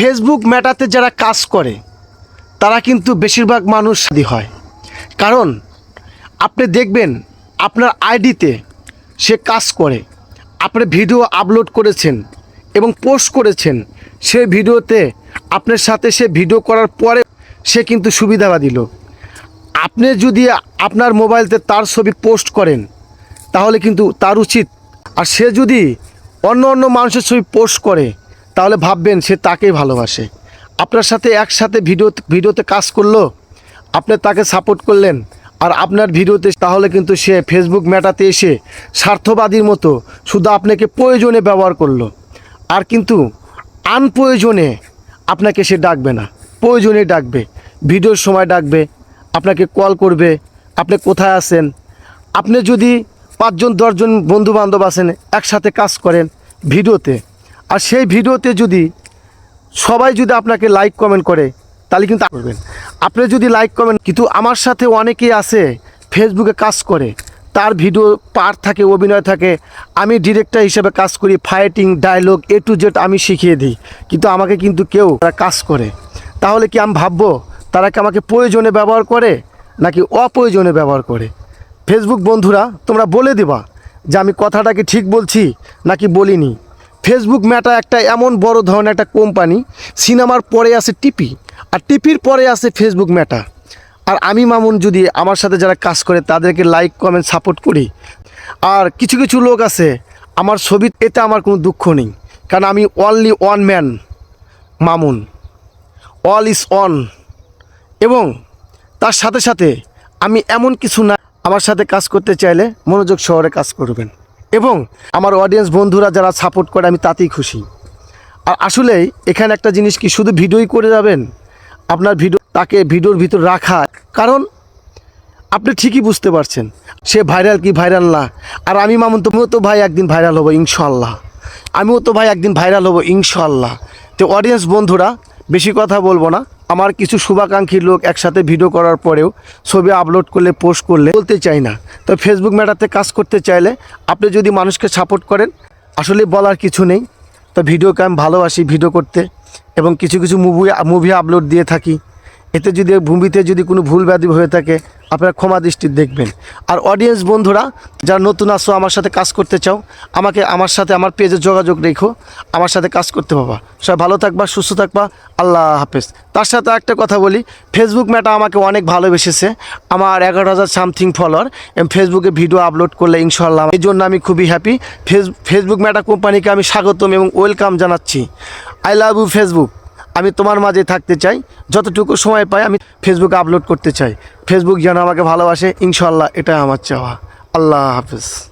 Facebook মেটাতে যারা কাজ করে, তারা কিন্তু বেশিরভাগ মানুষ সাদী হয়। কারণ আপনি দেখবেন আপনার আইডিতে সে কাজ করে, আপনি ভিডিও আপলোড করেছেন এবং পোস্ট করেছেন সেই ভিডিওতে আপনার সাথে সে ভিডিও করার পরে সে কিন্তু সুবিধাবা দিল আপনি যদি আপনার মোবাইলতে তার ছবি পোস্ট করেন, তাহলে কিন্তু তার উচিত। আর সে যদি অন্য অন্য মানুষের ছবি পোস্ট করে তাহলে ভাববেন সে তাকেই ভালোবাসে। আপনার সাথে একসাথে ভিডিও, ভিডিওতে কাজ করল, আপনি তাকে সাপোর্ট করলেন, আর আপনার ভিডিওতে তাহলে কিন্তু সে ফেসবুক মেটাতে এসে স্বার্থবাদীর মতো শুধু আপনাকে প্রয়োজনে ব্যবহার করল। আর কিন্তু আনপ্রয়োজনে আপনাকে সে ডাকবে না। প্রয়োজনে ডাকবে। ভিডিওর সময় ডাকবে, আপনাকে কল করবে, আপনি কোথায় আছেন? আপনি যদি পাঁচজন, দশজন বন্ধু বান্ধব আছেন, একসাথে কাজ করেন ভিডিওতে আর সেই ভিডিওতে যদি সবাই যদি আপনাকে লাইক কমেন্ট করে, তাহলে কিন্তু করবেন। আপনি যদি লাইক কমেন্ট কিন্তু আমার সাথে অনেকেই আছে ফেসবুকে কাজ করে, তার ভিডিও পার থাকে, অভিনয় থাকে, আমি ডিরেক্টর হিসেবে কাজ করি fighting dialogue A to Z আমি শিখিয়ে দিই। কিন্তু আমাকে কিন্তু কেউ তারা কাজ করে। তাহলে কি আমি ভাববো, তারা কি আমাকে প্রয়োজনে ব্যবহার করে, নাকি অপ্রয়োজনে ব্যবহার করে? ফেসবুক বন্ধুরা, তোমরা বলে দেবা যে আমি কথাটাকে ঠিক বলছি, নাকি বলিনি। ফেসবুক ম্যাটা একটা এমন বড় ধরনের একটা কোম্পানি, সিনেমার পরে আছে টিপি আর টিপির পরে আছে ফেসবুক ম্যাটা আর আমি মামুন যদি আমার সাথে যারা কাজ করে তাদেরকে লাইক কমেন্ট সাপোর্ট করি। আর কিছু কিছু লোক আছে, আমার ছবি, এতে আমার কোনো দুঃখ নেই। কারণ আমি only one man Mamun. All is on এবং তার সাথে সাথে আমি এমন কিছু না, আমার সাথে কাজ করতে চাইলে মনোযোগ শহরে কাজ করবেন। এবং আমার অডিয়েন্স বন্ধুরা যারা সাপোর্ট করে, আমি তাতেই খুশি। আর আসলে এখানে একটা জিনিস কি, শুধু ভিডিওই করে যাবেন? আপনার ভিডিও তাকে ভিডিওর ভিতর রাখা। কারণ আপনি ঠিকই বুঝতে পারছেন, সে ভাইরাল কি ভাইরাল না। আর আমি মামুন, তুমিও তো ভাই একদিন ভাইরাল হব ইনশাল্লাহ আমিও তো ভাই একদিন ভাইরাল হব ইনশাল্লাহ তো অডিয়েন্স বন্ধুরা বেশি কথা বলব না। আমার কিছু শুভাকাঙ্ক্ষী লোক একসাথে ভিডিও করার পরেও ছবি আপলোড করলে পোস্ট করলে বলতে চাই না। তো ফেসবুক ম্যাটারতে কাজ করতে চাইলে আপনি যদি মানুষকে সাপোর্ট করেন, আসলে বলার কিছু নেই। তো ভিডিওকে আমি ভালোবাসি ভিডিও করতে এবং কিছু কিছু মুভি মুভি আপলোড দিয়ে থাকি। এতে যদি ভূমিতে যদি কোনো ভুল ব্যাধি হয়ে থাকে, আপনারা ক্ষমা দৃষ্টি দেখবেন। আর অডিয়েন্স বন্ধুরা, যারা নতুন আসো আমার সাথে কাজ করতে চাও, আমাকে আমার সাথে আমার পেজে যোগাযোগ রেখো। আমার সাথে কাজ করতে পাবা। সবাই ভালো থাকবা, সুস্থ থাকবা। আল্লাহ হাফেজ। তার সাথে একটা কথা বলি ফেসবুক ম্যাটা আমাকে অনেক ভালোবেসেছে। আমার এগারো হাজার সামথিং ফলোয়ার ফেসবুকে ভিডিও আপলোড করলে ইনশাল্লাহ এই জন্য আমি খুবই হ্যাপি ফেস ফেসবুক ম্যাটা কোম্পানিকে আমি স্বাগতম এবং ওয়েলকাম জানাচ্ছি। আই লাভ ইউ ফেসবুক আমি তোমার মাঝে থাকতে চাই। যতটুকু সময় পাই আমি ফেসবুকে আপলোড করতে চাই। ফেসবুক যেন আমাকে ভালোবাসে ইনশাল্লাহ এটাই আমার চাওয়া। আল্লাহ হাফেজ।